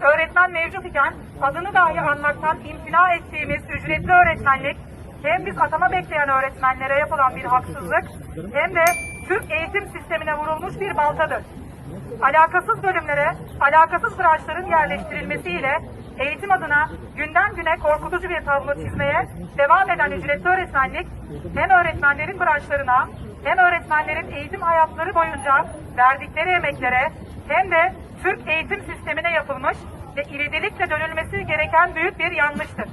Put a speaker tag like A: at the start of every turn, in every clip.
A: öğretmen mevcut iken adını dahi anmaktan imtina ettiğimiz ücretli öğretmenlik hem biz atama bekleyen öğretmenlere yapılan bir haksızlık hem de Türk eğitim sistemine vurulmuş bir baltadır. Alakasız bölümlere, alakasız branşların yerleştirilmesiyle eğitim adına günden güne korkutucu bir tablo çizmeye devam eden ücretli öğretmenlik hem öğretmenlerin branşlarına hem öğretmenlerin eğitim hayatları boyunca verdikleri emeklere hem de Türk eğitim sistemine yapılmış ve ivedilikle dönülmesi gereken büyük bir yanlıştır.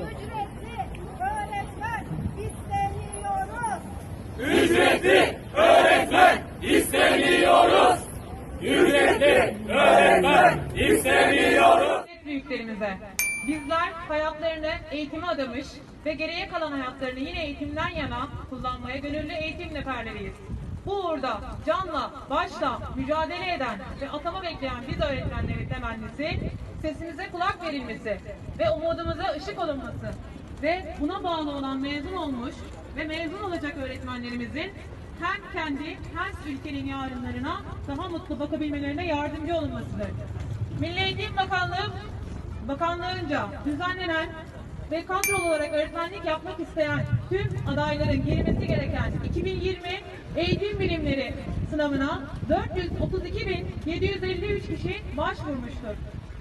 B: Ücretli öğretmen istemiyoruz.
C: Ücretli öğretmen istemiyoruz. Ücretli öğretmen istemiyoruz.
D: büyüklerimize. Bizler hayatlarını eğitime adamış ve geriye kalan hayatlarını yine eğitimden yana kullanmaya gönüllü eğitim neferleriyiz. Bu uğurda canla, başla mücadele eden ve atama bekleyen biz öğretmenlerin temennisi, sesimize kulak verilmesi ve umudumuza ışık olunması ve buna bağlı olan mezun olmuş ve mezun olacak öğretmenlerimizin hem kendi hem ülkenin yarınlarına daha mutlu bakabilmelerine yardımcı olunmasıdır. Milli Eğitim Bakanlığı Bakanlığınca düzenlenen ve kadrolu olarak öğretmenlik yapmak isteyen tüm adayların girmesi gereken 2020 eğitim bilimleri sınavına 432.753 kişi başvurmuştur.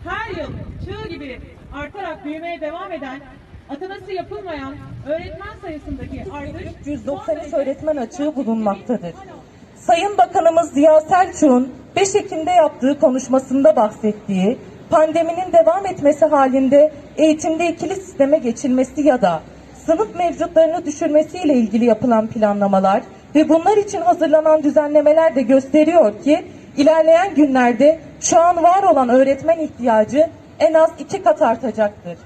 D: Her yıl çığ gibi artarak büyümeye devam eden ataması yapılmayan öğretmen sayısındaki artış
E: 193 öğretmen açığı bulunmaktadır. Sayın Bakanımız Ziya Selçuk'un 5 Ekim'de yaptığı konuşmasında bahsettiği pandeminin devam etmesi halinde eğitimde ikili sisteme geçilmesi ya da sınıf mevcutlarını düşürmesiyle ilgili yapılan planlamalar ve bunlar için hazırlanan düzenlemeler de gösteriyor ki ilerleyen günlerde şu an var olan öğretmen ihtiyacı en az iki kat artacaktır.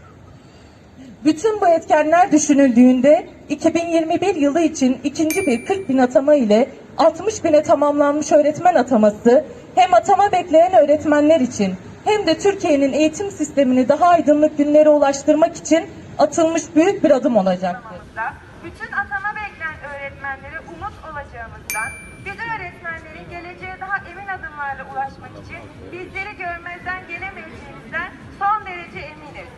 E: Bütün bu etkenler düşünüldüğünde 2021 yılı için ikinci bir 40 bin atama ile 60 bine tamamlanmış öğretmen ataması hem atama bekleyen öğretmenler için hem de Türkiye'nin eğitim sistemini daha aydınlık günlere ulaştırmak için atılmış büyük bir adım olacaktır.
F: bütün atama bekleyen öğretmenlere umut olacağımızdan, biz öğretmenlerin geleceğe daha emin adımlarla ulaşmak için bizleri görmezden gelemeyeceğimizden son derece eminiz.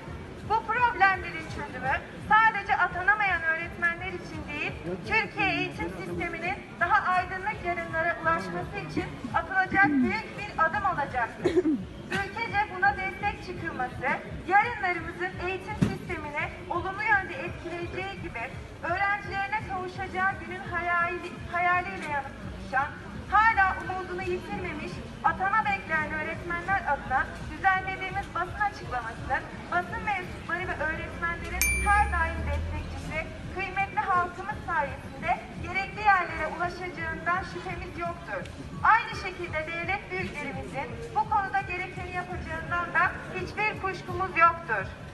F: Bu problemlerin çözümü sadece atanamayan öğretmenler için değil, Türkiye eğitim sisteminin daha aydınlık yarınlara ulaşması için atılacak büyük bir adım olacaktır. Çıkılması, yarınlarımızın eğitim sistemini olumlu yönde etkileyeceği gibi öğrencilerine kavuşacağı günün hayali, hayaliyle yanıp tutuşan, hala umudunu yitirmemiş, atama bekleyen öğretmenler adına düzenlediğimiz basın açıklaması, basın mensupları ve öğretmenlerin her daim destekçisi, kıymetli halkımız sayesinde gerekli yerlere ulaşacağından şüphemiz yoktur. Aynı şekilde devlet büyüklerimizin bu konuda gerekeni yapacağından da hiçbir kuşkumuz yoktur.